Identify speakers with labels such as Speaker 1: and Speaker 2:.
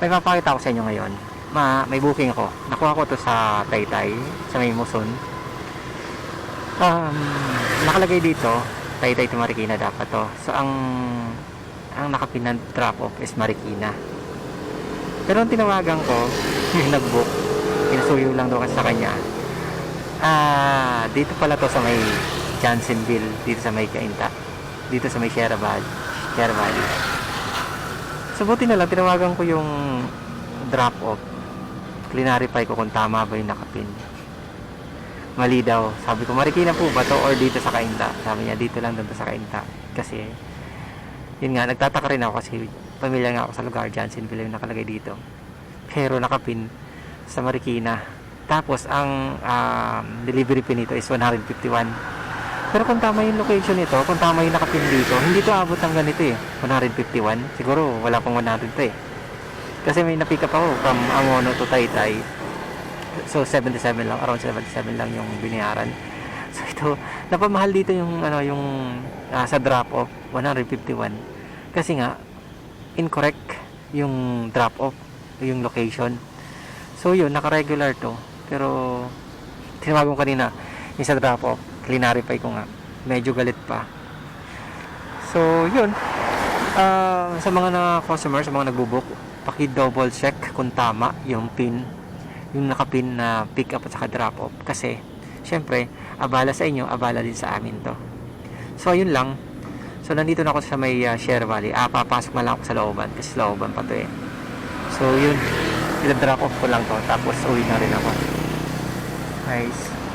Speaker 1: may papakita ko sa inyo ngayon. Ma, may booking ako. Nakuha ko to sa Taytay, sa may Muson. Um, nakalagay dito, Taytay to Marikina dapat to. So, ang ang nakapinan drop off is Marikina. Pero ang tinawagan ko, yung nag-book, pinasuyo lang daw kasi sa kanya. Ah, dito pala to sa may Johnsonville, dito sa may Cainta. Dito sa may Sierra Valley. Sierra Valley. So, buti na lang, tinawagan ko yung drop off. Clinarify ko kung tama ba yung nakapin. Mali daw. Sabi ko, Marikina po ba to or dito sa Cainta? Sabi niya, dito lang doon sa Cainta. Kasi, yun nga, nagtataka rin ako kasi pamilya nga ako sa lugar, Johnsonville yung nakalagay dito. Pero nakapin sa Marikina. Tapos, ang um, delivery fee nito is 151. Pero kung tama yung location nito, kung tama yung nakapin dito, hindi to abot ng ganito eh. 151. Siguro, wala pang 100 to eh. Kasi may na-pick up ako from Angono to Taytay. So, 77 lang. Around 77 lang yung binayaran. So, ito, napamahal dito yung, ano, yung ah, sa drop-off, 151. Kasi nga, incorrect yung drop-off, yung location. So, yun, naka-regular to. Pero, tinawagan ko kanina, yung sa drop-off, clinarify ko nga. Medyo galit pa. So, yun. Ah, sa mga na customer, sa mga nagbo-book, paki-double check kung tama yung pin, yung nakapin na pick up at saka drop off. Kasi, syempre, abala sa inyo, abala din sa amin to. So, ayun lang. So, nandito na ako sa may uh, Sierra Valley. Ah, papasok na lang ako sa looban kasi sa looban pa to eh. So, yun. Ila-drop off ko lang to. Tapos, uwi na rin ako. Guys.